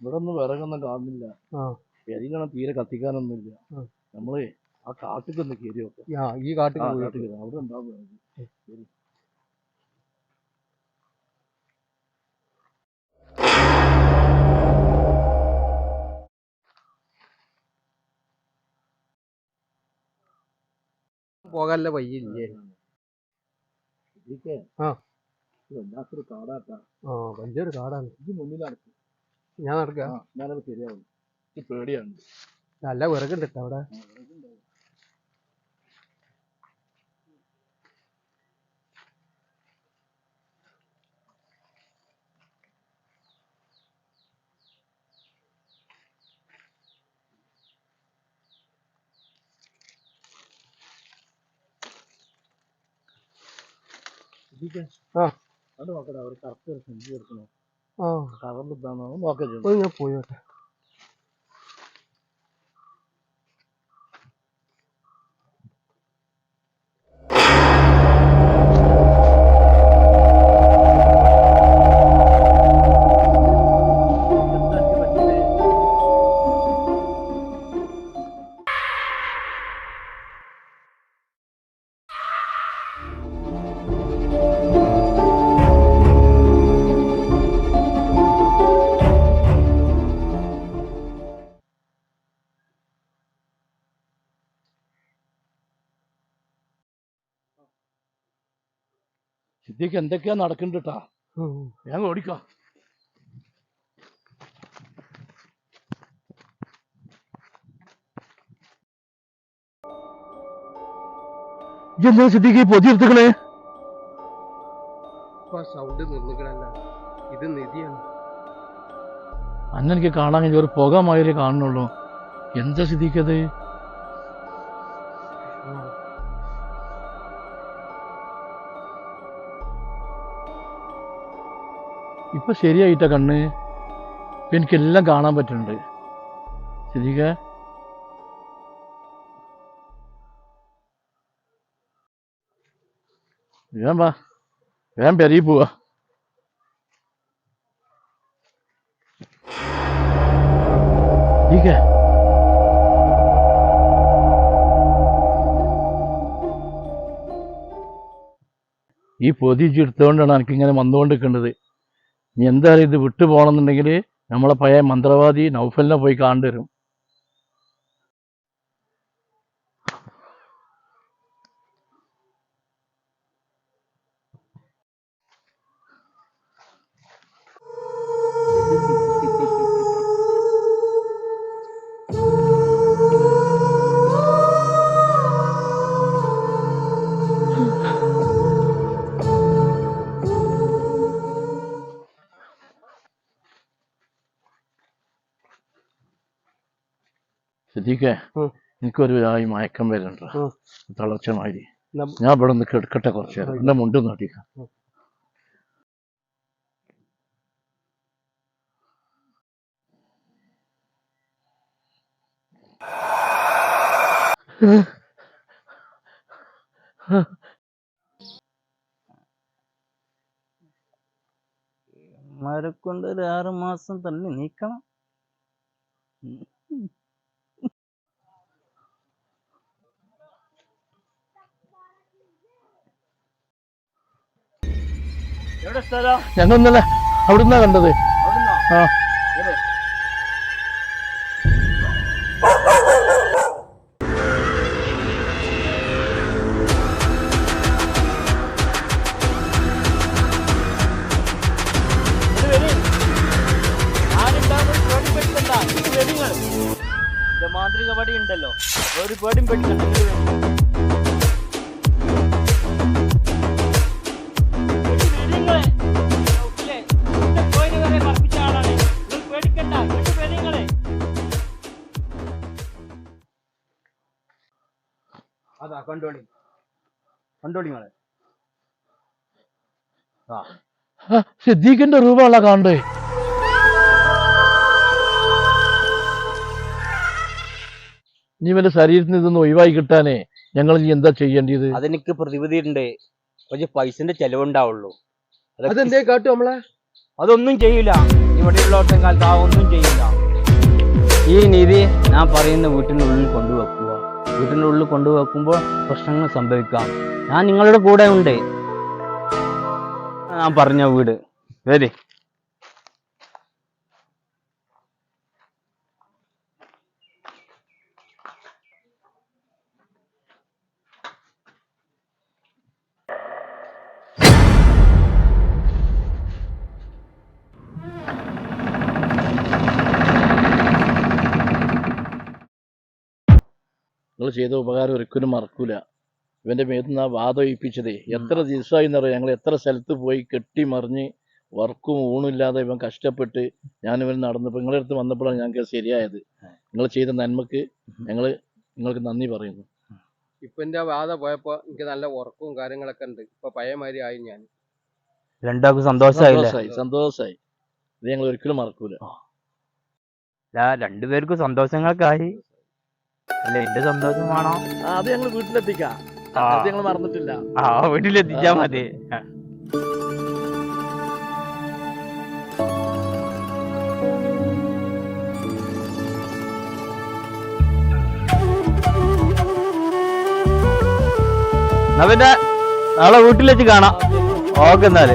ഇവിടെ ഒന്നും വിറകൊന്നും കാണുന്നില്ല. എരിക്കണം തീരെ കത്തിക്കാനൊന്നുമില്ല. ഇല്ല നമ്മൾ ആ കാട്ടിക്ക് ഒന്ന് കയറി വെക്കാം ഈ കാട്ടിൽ കയറാം. അവിടെ ഉണ്ടാവും. പോകാനുള്ള വയ്യില്ലേ ആ. വല്ലാത്തൊരു കാടാട്ടാ. ആ വലിയൊരു കാടാണ്. ഇത് മുന്നിലാണ് ഞാൻ നടക്കുക ആ ഞാനത് ശരിയാവും. ഇത് പേടിയാണ്. നല്ല വിറകുണ്ട് അവിടെ. ആ. അത് നോക്കട്ടെ അവർ കറക്റ്റ് ഒരു സെഞ്ചി എടുക്കണോ? ആ. ഇതാണോ നോക്കാം പോയോട്ടെ സിദ്ധിക്ക് എന്തൊക്കെയാ നടക്കുന്നുണ്ട് കേട്ടാ ഞാൻ ഓടിക്കാം. എന്താ സിദ്ധിക്ക് പൊതി എടുത്തുകളെ ഇപ്പൊ സൗണ്ട് നിർന്നിക്കണല്ല. ഇത് നിധിയാണ്. അന്നെനിക്ക് കാണാൻ ഒരു പുക മാതിരി കാണുന്നുള്ളൂ. എന്താ സിദ്ധിക്കത് ആ. ഇപ്പൊ ശരിയായിട്ട കണ്ണ്. എനിക്കെല്ലാം കാണാൻ പറ്റുന്നുണ്ട്. ശരിക്ക വേഗം വാ. വേഗം പെരയി പോവാ. ഈ പൊതി എടുത്തുകൊണ്ടാണ് എനിക്കിങ്ങനെ വന്നുകൊണ്ട് നിൽക്കേണ്ടത് നീ എന്തായാലും ഇത് വിട്ടു പോകണമെന്നുണ്ടെങ്കിൽ നമ്മളെ പഴയ മന്ത്രവാദി നൗഫലിനെ പോയി കാണേണ്ടി ഉം. എനിക്കൊരു ഇതായി മയക്കം വരുന്നുണ്ട്. ഉം. തളർച്ച മാതിരി നം- ഞാൻ ഇവിടെ നിന്ന് കിടക്കട്ടെ കുറച്ച് എന്റെ മുണ്ട് നോട്ടിക്കാം മരക്കൊണ്ട് കൊണ്ട് ഒരു ആറുമാസം മാസം തള്ളി നീക്കണം. ഞങ്ങൾ ഇന്നലെ അവിടുന്നാ കണ്ടത്. ആ. മാന്ത്രിക പടി ഉണ്ടല്ലോ. ഒരു പേടിയും പേടിക്കണ്ട അതാ കണ്ടോളി. കണ്ടോളി നിങ്ങളെ ആ. സിദ്ദീഖിന്റെ രൂപമുള്ള കാണണ്ടേ? നീ ഇവന്റെ ശരീരത്തിൽ നിന്ന് ഒഴിവായി കിട്ടാനേ ഞങ്ങൾ ഇനി എന്താ ചെയ്യേണ്ടത്? അതെനിക്ക് പ്രതിവിധി ഉണ്ട് പക്ഷെ പൈസന്റെ ചെലവുണ്ടാവുള്ളൂ. അതെന്തേ കാട്ടു നമ്മളെ? അതൊന്നും ചെയ്യില്ല. ഇവിടെയുള്ള കാലത്ത് ആ ഒന്നും ചെയ്യില്ല. ഈ നീതി ഞാൻ പറയുന്ന വീട്ടിനുള്ളിൽ ഉള്ളിൽ കൊണ്ടുവെക്കുക വീട്ടിന്റെ ഉള്ളിൽ കൊണ്ടുവെക്കുമ്പോൾ പ്രശ്നങ്ങൾ സംഭവിക്കാം. ഞാൻ നിങ്ങളുടെ കൂടെ ഉണ്ട് ഞാൻ പറഞ്ഞ വീട്. വരി. നിങ്ങൾ ചെയ്ത ഉപകാരം ഒരിക്കലും മറക്കൂല. ഇവന്റെ മേത്തുനിന്ന് ആ വാദം ഒഴിപ്പിച്ചതേ. എത്ര ദിവസമായി എന്നറിയാം? ഞങ്ങൾ എത്ര സ്ഥലത്ത് പോയി കെട്ടി മറിഞ്ഞ് വർക്കും ഊണില്ലാതെ ഇവൻ കഷ്ടപ്പെട്ട് ഞാനിവൻ നടന്നപ്പോൾ നിങ്ങളുടെ അടുത്ത് വന്നപ്പോഴാണ് ഞങ്ങൾക്ക് ശരിയായത്. നിങ്ങൾ ചെയ്ത നന്മക്ക് ഞങ്ങൾ നിങ്ങൾക്ക് നന്ദി പറയുന്നു. ഇപ്പൊ എന്റെ വാദ പോയപ്പോ എനിക്ക് നല്ല ഉറക്കവും കാര്യങ്ങളൊക്കെ ഉണ്ട്. ഇപ്പൊ പഴയ മാതിരി ആയി ഞാൻ. രണ്ടാൾക്കും സന്തോഷമായി സന്തോഷമായി ഇത് ഞങ്ങൾ ഒരിക്കലും മറക്കൂല. ആ, രണ്ടുപേർക്കും സന്തോഷങ്ങൾക്കായി അല്ലെ എന്റെ സന്തോഷം വേണോ? ആ, അത് ഞങ്ങൾ വീട്ടിലെത്തിക്കാം. അത് ഞങ്ങൾ മറന്നിട്ടില്ല. ആ വീട്ടിലെത്തിച്ചാ മതി. പിന്നെ നാളെ വീട്ടിൽ വെച്ച് കാണാം. ഓക്കെ എന്നാൽ.